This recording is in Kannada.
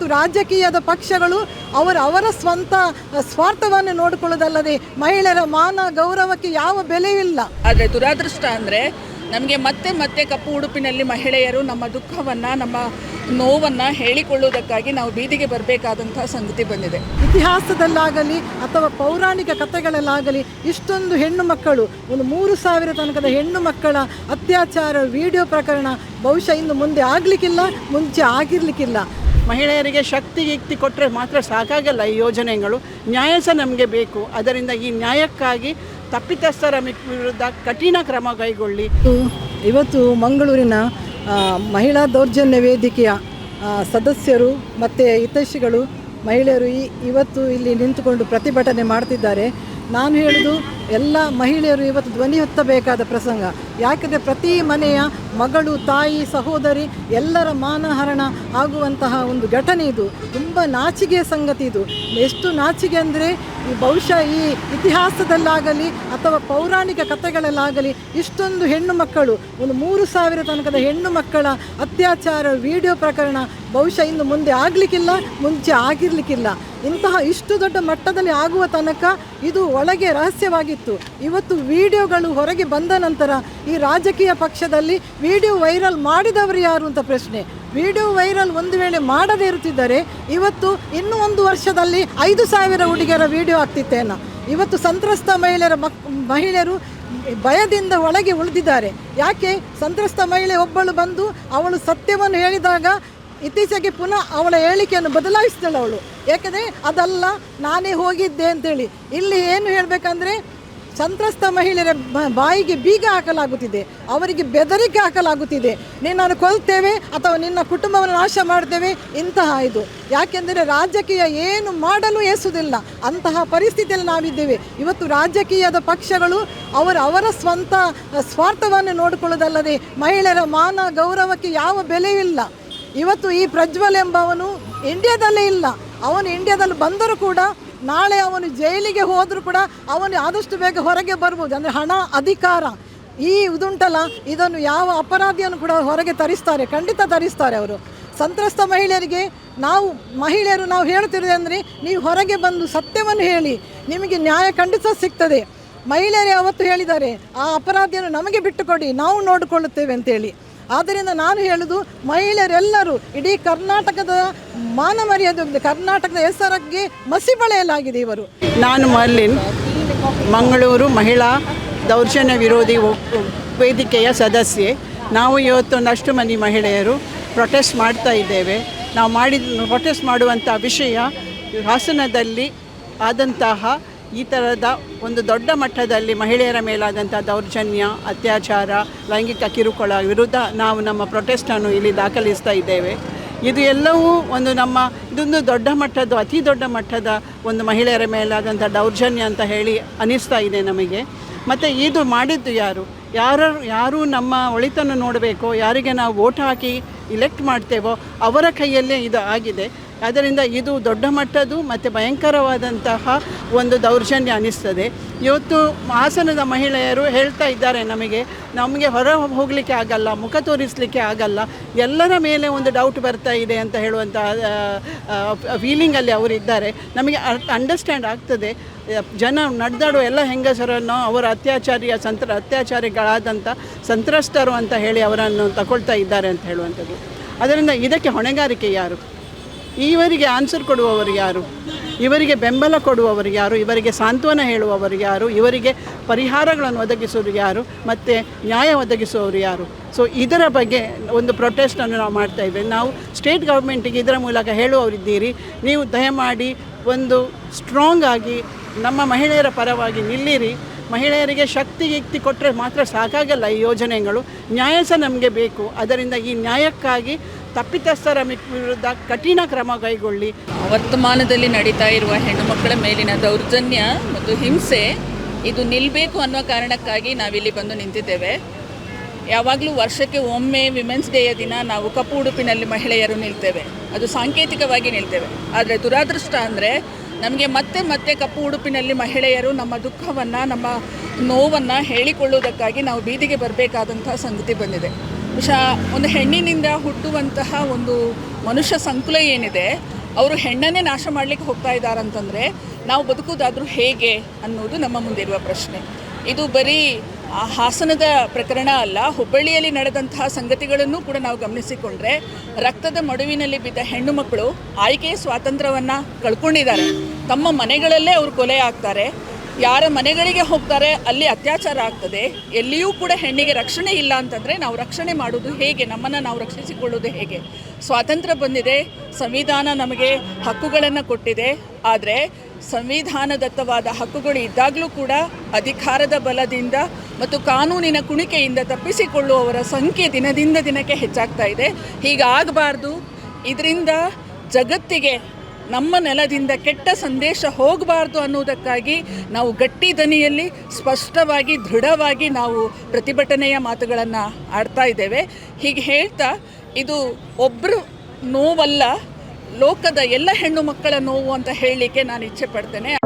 ಇವತ್ತು ರಾಜಕೀಯದ ಪಕ್ಷಗಳು ಅವರ ಅವರ ಸ್ವಂತ ಸ್ವಾರ್ಥವನ್ನು ನೋಡಿಕೊಳ್ಳೋದಲ್ಲದೆ ಮಹಿಳೆಯರ ಮಾನ ಗೌರವಕ್ಕೆ ಯಾವ ಬೆಲೆಯಿಲ್ಲ ಆದರೆ ದುರಾದೃಷ್ಟ ಅಂದರೆ ನಮಗೆ ಮತ್ತೆ ಮತ್ತೆ ಕಪ್ಪು ಉಡುಪಿನಲ್ಲಿ ಮಹಿಳೆಯರು ನಮ್ಮ ದುಃಖವನ್ನು ನಮ್ಮ ನೋವನ್ನು ಹೇಳಿಕೊಳ್ಳುವುದಕ್ಕಾಗಿ ನಾವು ಬೀದಿಗೆ ಬರಬೇಕಾದಂತಹ ಸಂಗತಿ ಬಂದಿದೆ. ಇತಿಹಾಸದಲ್ಲಾಗಲಿ ಅಥವಾ ಪೌರಾಣಿಕ ಕಥೆಗಳಲ್ಲಾಗಲಿ ಇಷ್ಟೊಂದು ಹೆಣ್ಣು ಮಕ್ಕಳು ಒಂದು ಮೂರು ಸಾವಿರ ತನಕದ ಹೆಣ್ಣು ಮಕ್ಕಳ ಅತ್ಯಾಚಾರ ವಿಡಿಯೋ ಪ್ರಕರಣ ಬಹುಶಃ ಇನ್ನು ಮುಂದೆ ಆಗಲಿಕ್ಕಿಲ್ಲ ಮುಂಚೆ ಆಗಿರಲಿಕ್ಕಿಲ್ಲ. ಮಹಿಳೆಯರಿಗೆ ಶಕ್ತಿ, ಯುಕ್ತಿ ಕೊಟ್ಟರೆ ಮಾತ್ರ ಸಾಕಾಗಲ್ಲ ಈ ಯೋಜನೆಗಳು. ನ್ಯಾಯ ಸಹ ನಮಗೆ ಬೇಕು. ಅದರಿಂದ ಈ ನ್ಯಾಯಕ್ಕಾಗಿ ತಪ್ಪಿತಸ್ಥರ ವಿರುದ್ಧ ಕಠಿಣ ಕ್ರಮ ಕೈಗೊಳ್ಳಿ. ಇವತ್ತು ಮಂಗಳೂರಿನ ಮಹಿಳಾ ದೌರ್ಜನ್ಯ ವೇದಿಕೆಯ ಸದಸ್ಯರು ಮತ್ತು ಹಿತೈಷಿಗಳು ಮಹಿಳೆಯರು ಇವತ್ತು ಇಲ್ಲಿ ನಿಂತುಕೊಂಡು ಪ್ರತಿಭಟನೆ ಮಾಡ್ತಿದ್ದಾರೆ. ನಾನು ಹೇಳುದು ಎಲ್ಲ ಮಹಿಳೆಯರು ಇವತ್ತು ಧ್ವನಿ ಎತ್ತಬೇಕಾದ ಪ್ರಸಂಗ. ಯಾಕೆಂದರೆ ಪ್ರತಿ ಮನೆಯ ಮಗಳು, ತಾಯಿ, ಸಹೋದರಿ ಎಲ್ಲರ ಮಾನಹರಣ ಆಗುವಂತಹ ಒಂದು ಘಟನೆ ಇದು. ತುಂಬ ನಾಚಿಕೆಯ ಸಂಗತಿ ಇದು. ಎಷ್ಟು ನಾಚಿಗೆ ಅಂದರೆ ಈ ಬಹುಶಃ ಈ ಇತಿಹಾಸದಲ್ಲಾಗಲಿ ಅಥವಾ ಪೌರಾಣಿಕ ಕಥೆಗಳಲ್ಲಾಗಲಿ ಇಷ್ಟೊಂದು ಹೆಣ್ಣು ಮಕ್ಕಳು, ಒಂದು ಮೂರು ಸಾವಿರ ತನಕದ ಹೆಣ್ಣು ಮಕ್ಕಳ ಅತ್ಯಾಚಾರ ವಿಡಿಯೋ ಪ್ರಕರಣ ಬಹುಶಃ ಇನ್ನು ಮುಂದೆ ಆಗಲಿಕ್ಕಿಲ್ಲ, ಮುಂಚೆ ಆಗಿರಲಿಕ್ಕಿಲ್ಲ. ಇಂತಹ ಇಷ್ಟು ದೊಡ್ಡ ಮಟ್ಟದಲ್ಲಿ ಆಗುವ ತನಕ ಇದು ಒಳಗೆ ರಹಸ್ಯವಾಗಿತ್ತು ಇವತ್ತು ವಿಡಿಯೋಗಳು ಹೊರಗೆ ಬಂದ ನಂತರ ಈ ರಾಜಕೀಯ ಪಕ್ಷದಲ್ಲಿ ವಿಡಿಯೋ ವೈರಲ್ ಮಾಡಿದವರು ಯಾರು ಅಂತ ಪ್ರಶ್ನೆ. ವಿಡಿಯೋ ವೈರಲ್ ಒಂದು ವೇಳೆ ಮಾಡದೇ ಇರುತ್ತಿದ್ದರೆ ಇವತ್ತು ಇನ್ನೂ ಒಂದು ವರ್ಷದಲ್ಲಿ ಐದು ಸಾವಿರ ಹುಡುಗಿಯರ ವಿಡಿಯೋ ಆಗ್ತಿತ್ತೇನ ಇವತ್ತು ಸಂತ್ರಸ್ತ ಮಹಿಳೆಯರ ಮಕ್, ಮಹಿಳೆಯರು ಭಯದಿಂದ ಒಳಗೆ ಉಳಿದಿದ್ದಾರೆ. ಯಾಕೆ? ಸಂತ್ರಸ್ತ ಮಹಿಳೆ ಒಬ್ಬಳು ಬಂದು ಅವಳು ಸತ್ಯವನ್ನು ಹೇಳಿದಾಗ ಇತ್ತೀಚೆಗೆ ಪುನಃ ಅವಳ ಹೇಳಿಕೆಯನ್ನು ಬದಲಾಯಿಸ್ತಾಳೆ ಅವಳು. ಯಾಕಂದರೆ, ಅದಲ್ಲ, ನಾನೇ ಹೋಗಿದ್ದೆ ಅಂತೇಳಿ. ಇಲ್ಲಿ ಏನು ಹೇಳಬೇಕಂದ್ರೆ ಸಂತ್ರಸ್ತ ಮಹಿಳೆಯರ ಬಾಯಿಗೆ ಬೀಗ ಹಾಕಲಾಗುತ್ತಿದೆ. ಅವರಿಗೆ ಬೆದರಿಕೆ ಹಾಕಲಾಗುತ್ತಿದೆ. ನಿನ್ನನ್ನು ಕೊಲ್ತೇವೆ ಅಥವಾ ನಿನ್ನ ಕುಟುಂಬವನ್ನು ನಾಶ ಮಾಡ್ತೇವೆ? ಇಂತಹ ಇದು. ಯಾಕೆಂದರೆ ರಾಜಕೀಯ ಏನು ಮಾಡಲು ಏಸುವುದಿಲ್ಲ ಅಂತಹ ಪರಿಸ್ಥಿತಿಯಲ್ಲಿ ನಾವಿದ್ದೇವೆ. ಇವತ್ತು ರಾಜಕೀಯದ ಪಕ್ಷಗಳು ಅವರ ಅವರ ಸ್ವಂತ ಸ್ವಾರ್ಥವನ್ನು ನೋಡಿಕೊಳ್ಳೋದಲ್ಲದೆ ಮಹಿಳೆಯರ ಮಾನ ಗೌರವಕ್ಕೆ ಯಾವ ಬೆಲೆಯಿಲ್ಲ ಇವತ್ತು ಈ ಪ್ರಜ್ವಲ್ ಎಂಬವನು ಇಂಡಿಯಾದಲ್ಲೇ ಇಲ್ಲ. ಅವನು ಇಂಡಿಯಾದಲ್ಲಿ ಬಂದರೂ ಕೂಡ ನಾಳೆ ಅವನು ಜೈಲಿಗೆ ಹೋದರೂ ಕೂಡ ಅವನು ಆದಷ್ಟು ಬೇಗ ಹೊರಗೆ ಬರ್ಬೋದು. ಅಂದರೆ ಹಣ ಅಧಿಕಾರ. ಈ ಇದುಂಟಲ್ಲ, ಇದನ್ನು ಯಾವ ಅಪರಾಧಿಯನ್ನು ಕೂಡ ಹೊರಗೆ ತರಿಸ್ತಾರೆ, ಖಂಡಿತ ತರಿಸ್ತಾರೆ ಅವರು. ಸಂತ್ರಸ್ತ ಮಹಿಳೆಯರಿಗೆ ನಾವು, ಮಹಿಳೆಯರು ನಾವು ಹೇಳುತ್ತಿರುವುದಂದರೆ ನೀವು ಹೊರಗೆ ಬಂದು ಸತ್ಯವನ್ನು ಹೇಳಿ, ನಿಮಗೆ ನ್ಯಾಯ ಖಂಡಿತ ಸಿಗ್ತದೆ. ಮಹಿಳೆಯರೇ ಅವತ್ತು ಹೇಳಿದ್ದಾರೆ, ಆ ಅಪರಾಧಿಯನ್ನು ನಮಗೆ ಬಿಟ್ಟುಕೊಡಿ, ನಾವು ನೋಡಿಕೊಳ್ಳುತ್ತೇವೆ ಅಂತೇಳಿ. ಆದ್ದರಿಂದ ನಾನು ಹೇಳುದು ಮಹಿಳೆಯರೆಲ್ಲರೂ ಇಡೀ ಕರ್ನಾಟಕದ ಮಾನ ಮರ್ಯಾದೆ ಕರ್ನಾಟಕದ ಹೆಸರಿಗೆ ಮಸಿ ಬಳೆಯಲಾಗಿದೆ ಇವರು. ನಾನು ಮರ್ಲಿನ್ ಮಂಗಳೂರು ಮಹಿಳಾ ದೌರ್ಜನ್ಯ ವಿರೋಧಿ ವೇದಿಕೆಯ ಸದಸ್ಯೆ. ನಾವು ಇವತ್ತೊಂದಷ್ಟು ಮಂದಿ ಮಹಿಳೆಯರು ಪ್ರೊಟೆಸ್ಟ್ ಮಾಡ್ತಾ ಇದ್ದೇವೆ. ನಾವು ಮಾಡಿದ ಪ್ರೊಟೆಸ್ಟ್ ಮಾಡುವಂಥ ವಿಷಯ ಹಾಸನದಲ್ಲಿ ಆದಂತಹ ಈ ಥರದ ಒಂದು ದೊಡ್ಡ ಮಟ್ಟದಲ್ಲಿ ಮಹಿಳೆಯರ ಮೇಲಾದಂಥ ದೌರ್ಜನ್ಯ, ಅತ್ಯಾಚಾರ, ಲೈಂಗಿಕ ಕಿರುಕುಳ ವಿರುದ್ಧ ನಾವು ನಮ್ಮ ಪ್ರೊಟೆಸ್ಟನ್ನು ಇಲ್ಲಿ ದಾಖಲಿಸ್ತಾ ಇದ್ದೇವೆ. ಇದು ಎಲ್ಲವೂ ಒಂದು ನಮ್ಮ ಇದೊಂದು ದೊಡ್ಡ ಮಟ್ಟದ್ದು, ಅತಿ ದೊಡ್ಡ ಮಟ್ಟದ ಒಂದು ಮಹಿಳೆಯರ ಮೇಲಾದಂಥ ದೌರ್ಜನ್ಯ ಅಂತ ಹೇಳಿ ಅನಿಸ್ತಾ ಇದೆ ನಮಗೆ. ಮತ್ತು ಇದು ಮಾಡಿದ್ದು ಯಾರು? ಯಾರು ಯಾರು ನಮ್ಮ ಒಳಿತನ್ನು ನೋಡಬೇಕೋ, ಯಾರಿಗೆ ನಾವು ವೋಟ್ ಹಾಕಿ ಇಲೆಕ್ಟ್ ಮಾಡ್ತೇವೋ ಅವರ ಕೈಯಲ್ಲೇ ಇದು ಆಗಿದೆ. ಆದ್ದರಿಂದ ಇದು ದೊಡ್ಡ ಮಟ್ಟದ್ದು ಮತ್ತು ಭಯಂಕರವಾದಂತಹ ಒಂದು ದೌರ್ಜನ್ಯ ಅನ್ನಿಸ್ತದೆ ಇವತ್ತು ಹಾಸನದ ಮಹಿಳೆಯರು ಹೇಳ್ತಾ ಇದ್ದಾರೆ ನಮಗೆ ನಮಗೆ ಹೊರ ಹೋಗಲಿಕ್ಕೆ ಆಗಲ್ಲ, ಮುಖ ತೋರಿಸಲಿಕ್ಕೆ ಆಗಲ್ಲ, ಎಲ್ಲರ ಮೇಲೆ ಒಂದು ಡೌಟ್ ಬರ್ತಾ ಇದೆ ಅಂತ ಹೇಳುವಂಥ ಫೀಲಿಂಗಲ್ಲಿ ಅವರು ಇದ್ದಾರೆ. ನಮಗೆ ಅಂಡರ್ಸ್ಟ್ಯಾಂಡ್ ಆಗ್ತದೆ. ಜನ ನಡೆದಾಡುವ ಎಲ್ಲ ಹೆಂಗಸರನ್ನು, ಅವರ ಅತ್ಯಾಚಾರಿಯ ಸಂತ್ರ ಅತ್ಯಾಚಾರಿಗಳಾದಂಥ ಸಂತ್ರಸ್ತರು ಅಂತ ಹೇಳಿ ಅವರನ್ನು ತಗೊಳ್ತಾ ಇದ್ದಾರೆ ಅಂತ ಹೇಳುವಂಥದ್ದು. ಅದರಿಂದ ಇದಕ್ಕೆ ಹೊಣೆಗಾರಿಕೆ ಯಾರು? ಇವರಿಗೆ ಆನ್ಸರ್ ಕೊಡುವವರು ಯಾರು? ಇವರಿಗೆ ಬೆಂಬಲ ಕೊಡುವವರು ಯಾರು? ಇವರಿಗೆ ಸಾಂತ್ವನ ಹೇಳುವವರು ಯಾರು? ಇವರಿಗೆ ಪರಿಹಾರಗಳನ್ನು ಒದಗಿಸೋರು ಯಾರು? ಮತ್ತು ನ್ಯಾಯ ಒದಗಿಸುವವರು ಯಾರು? ಸೊ ಇದರ ಬಗ್ಗೆ ಒಂದು ಪ್ರೊಟೆಸ್ಟನ್ನು ನಾವು ಮಾಡ್ತಾ ಇದ್ದೇವೆ. ನಾವು ಸ್ಟೇಟ್ ಗೌರ್ಮೆಂಟಿಗೆ ಇದರ ಮೂಲಕ ಹೇಳುವವರಿದ್ದೀರಿ. ನೀವು ದಯಮಾಡಿ ಒಂದು ಸ್ಟ್ರಾಂಗ್ ಆಗಿ ನಮ್ಮ ಮಹಿಳೆಯರ ಪರವಾಗಿ ನಿಲ್ಲಿರಿ. ಮಹಿಳೆಯರಿಗೆ ಶಕ್ತಿ, ಯುಕ್ತಿ ಕೊಟ್ಟರೆ ಮಾತ್ರ ಸಾಕಾಗಲ್ಲ ಈ ಯೋಜನೆಗಳು. ನ್ಯಾಯ ಸಹ ನಮಗೆ ಬೇಕು. ಅದರಿಂದ ಈ ನ್ಯಾಯಕ್ಕಾಗಿ ತಪ್ಪಿತಸ್ಥರ ವಿರುದ್ಧ ಕಠಿಣ ಕ್ರಮ ಕೈಗೊಳ್ಳಿ. ವರ್ತಮಾನದಲ್ಲಿ ನಡೀತಾ ಇರುವ ಹೆಣ್ಣು ಮಕ್ಕಳ ಮೇಲಿನ ದೌರ್ಜನ್ಯ ಮತ್ತು ಹಿಂಸೆ ಇದು ನಿಲ್ಲಬೇಕು ಅನ್ನೋ ಕಾರಣಕ್ಕಾಗಿ ನಾವಿಲ್ಲಿ ಬಂದು ನಿಂತಿದ್ದೇವೆ. ಯಾವಾಗಲೂ ವರ್ಷಕ್ಕೆ ಒಮ್ಮೆ ವಿಮೆನ್ಸ್ ಡೇಯ ದಿನ ನಾವು ಕಪ್ಪು ಉಡುಪಿನಲ್ಲಿ ಮಹಿಳೆಯರು ನಿಲ್ತೇವೆ. ಅದು ಸಾಂಕೇತಿಕವಾಗಿ ನಿಲ್ತೇವೆ. ಆದರೆ ದುರಾದೃಷ್ಟ ಅಂದರೆ ನಮಗೆ ಮತ್ತೆ ಮತ್ತೆ ಕಪ್ಪು ಉಡುಪಿನಲ್ಲಿ ಮಹಿಳೆಯರು ನಮ್ಮ ದುಃಖವನ್ನು, ನಮ್ಮ ನೋವನ್ನು ಹೇಳಿಕೊಳ್ಳುವುದಕ್ಕಾಗಿ ನಾವು ಬೀದಿಗೆ ಬರಬೇಕಾದಂಥ ಸಂಗತಿ ಬಂದಿದೆ. ಶ ಒಂದು ಹೆಣ್ಣಿನಿಂದ ಹುಟ್ಟುವಂತಹ ಒಂದು ಮನುಷ್ಯ ಸಂಕುಲ ಏನಿದೆ, ಅವರು ಹೆಣ್ಣನ್ನೇ ನಾಶ ಮಾಡಲಿಕ್ಕೆ ಹೋಗ್ತಾ ಇದ್ದಾರಂತಂದರೆ ನಾವು ಬದುಕುವುದಾದರೂ ಹೇಗೆ ಅನ್ನೋದು ನಮ್ಮ ಮುಂದಿರುವ ಪ್ರಶ್ನೆ. ಇದು ಬರೀ ಹಾಸನದ ಪ್ರಕರಣ ಅಲ್ಲ, ಹುಬ್ಬಳ್ಳಿಯಲ್ಲಿ ನಡೆದಂತಹ ಸಂಗತಿಗಳನ್ನು ಕೂಡ ನಾವು ಗಮನಿಸಿಕೊಂಡ್ರೆ ರಕ್ತದ ಮಡುವಿನಲ್ಲಿ ಬಿದ್ದ ಹೆಣ್ಣು ಮಕ್ಕಳು ಆಯ್ಕೆಯ ಸ್ವಾತಂತ್ರ್ಯವನ್ನು ಕಳ್ಕೊಂಡಿದ್ದಾರೆ. ತಮ್ಮ ಮನೆಗಳಲ್ಲೇ ಅವರು ಕೊಲೆ ಆಗ್ತಾರೆ. ಯಾರ ಮನೆಗಳಿಗೆ ಹೋಗ್ತಾರೆ, ಅಲ್ಲಿ ಅತ್ಯಾಚಾರ ಆಗ್ತದೆ, ಎಲ್ಲಿಯೂ ಕೂಡ ಹೆಣ್ಣಿಗೆ ರಕ್ಷಣೆ ಇಲ್ಲ ಅಂತಂದರೆ ನಾವು ರಕ್ಷಣೆ ಮಾಡೋದು ಹೇಗೆ? ನಮ್ಮನ್ನು ನಾವು ರಕ್ಷಿಸಿಕೊಳ್ಳೋದು ಹೇಗೆ? ಸ್ವಾತಂತ್ರ್ಯ ಬಂದಿದೆ, ಸಂವಿಧಾನ ನಮಗೆ ಹಕ್ಕುಗಳನ್ನು ಕೊಟ್ಟಿದೆ, ಆದರೆ ಸಂವಿಧಾನದತ್ತವಾದ ಹಕ್ಕುಗಳು ಇದ್ದಾಗಲೂ ಕೂಡ ಅಧಿಕಾರದ ಬಲದಿಂದ ಮತ್ತು ಕಾನೂನಿನ ಕುಣಿಕೆಯಿಂದ ತಪ್ಪಿಸಿಕೊಳ್ಳುವವರ ಸಂಖ್ಯೆ ದಿನದಿಂದ ದಿನಕ್ಕೆ ಹೆಚ್ಚಾಗ್ತಾ ಇದೆ. ಹೀಗಾಗಬಾರ್ದು. ಇದರಿಂದ ಜಗತ್ತಿಗೆ ನಮ್ಮ ನೆಲದಿಂದ ಕೆಟ್ಟ ಸಂದೇಶ ಹೋಗಬಾರ್ದು ಅನ್ನೋದಕ್ಕಾಗಿ ನಾವು ಗಟ್ಟಿ ದನಿಯಲ್ಲಿ ಸ್ಪಷ್ಟವಾಗಿ, ದೃಢವಾಗಿ ನಾವು ಪ್ರತಿಭಟನೆಯ ಮಾತುಗಳನ್ನು ಆಡ್ತಾ ಇದ್ದೇವೆ. ಹೀಗೆ ಹೇಳ್ತಾ, ಇದು ಒಬ್ಬರು ನೋವಲ್ಲ, ಲೋಕದ ಎಲ್ಲ ಹೆಣ್ಣು ಮಕ್ಕಳ ನೋವು ಅಂತ ಹೇಳಲಿಕ್ಕೆ ನಾನು ಇಚ್ಛೆ ಪಡ್ತೇನೆ.